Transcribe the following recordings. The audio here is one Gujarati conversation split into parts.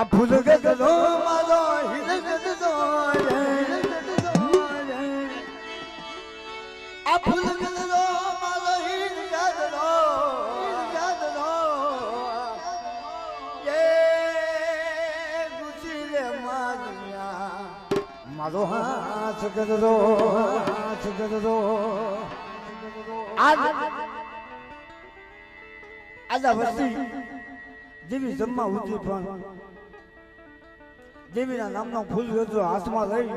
આ ફૂલ ગદલો મારો ગદલો આ ફૂલ ગદલો મારો હિલ ગદલો ગદલો એ ગુચી હાથ ગદલો હાથ ગદલો આજ આ વસ્તી જેવી જમવા ઊંચી પણ દેવીના નામનો ફૂલ ગજો હાથમાં લઈ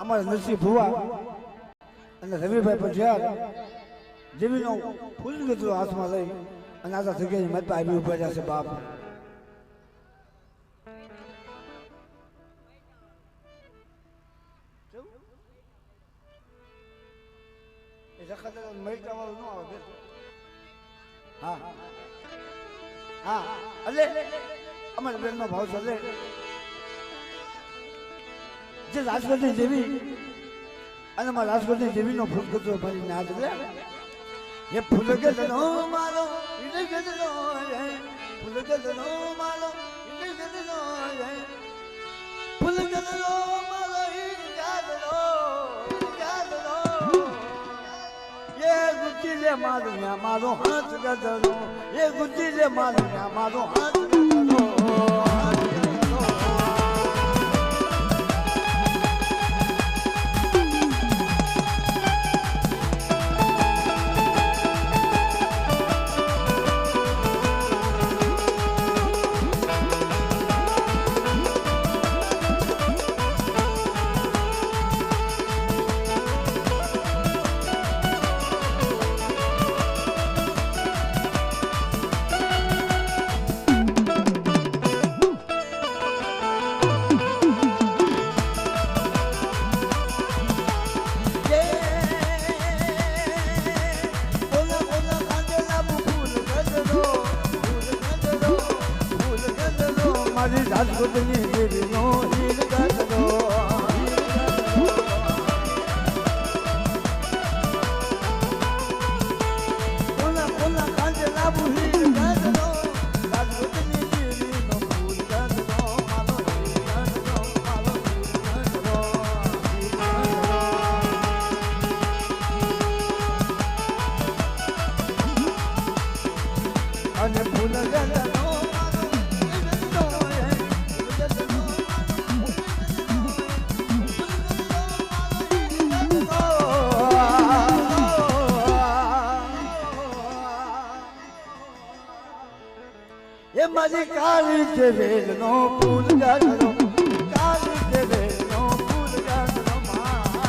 અમારા નરસિંહ ભુવા અને રવિભાઈ પંચાલ દેવીનો ફૂલ ગજો હાથમાં લઈ અને આજા જગ્યાએ મત આવી ઊભા છે, બાપ. હા હા. એટલે અમારા બેનનો ભાવ છે એટલે જે રાજકોટની દેવી અને મારા રાજકોટની દેવીનો ફૂલ કચરો મારી ના એટલે એ ફૂલ ગદનો મારો ઈડે ગદનો ફૂલ ગદનો મારો ઈડે ગદનો ફૂલ ગદનો એ માલુમ્યા મારું હાથ ગજરો એ ગુચી લે મારું યા મારો હાથ ગદનો મારી રાજપૂતની દેવીનો હીર ગદરો અને ફૂલ ગદનો એ મારી કાળી છે વેલનો ફૂલ ગદનો કાળી છે વેલનો ફૂલ ગદનો મા.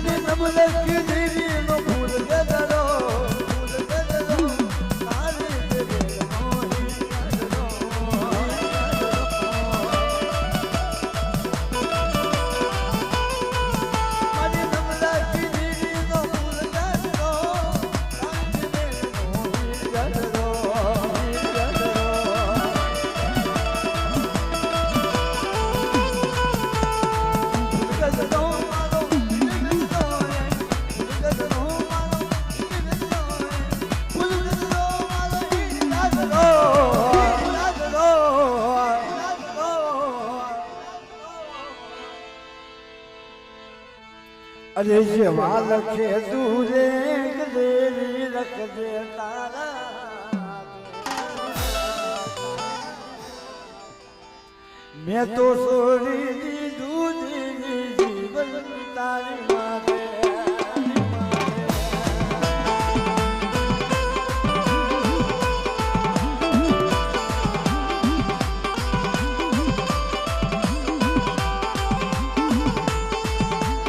ગદનો મા મને અરે જેવા લખે તું રે મેં તો સોરી દીધું તારી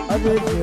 અરે જેવા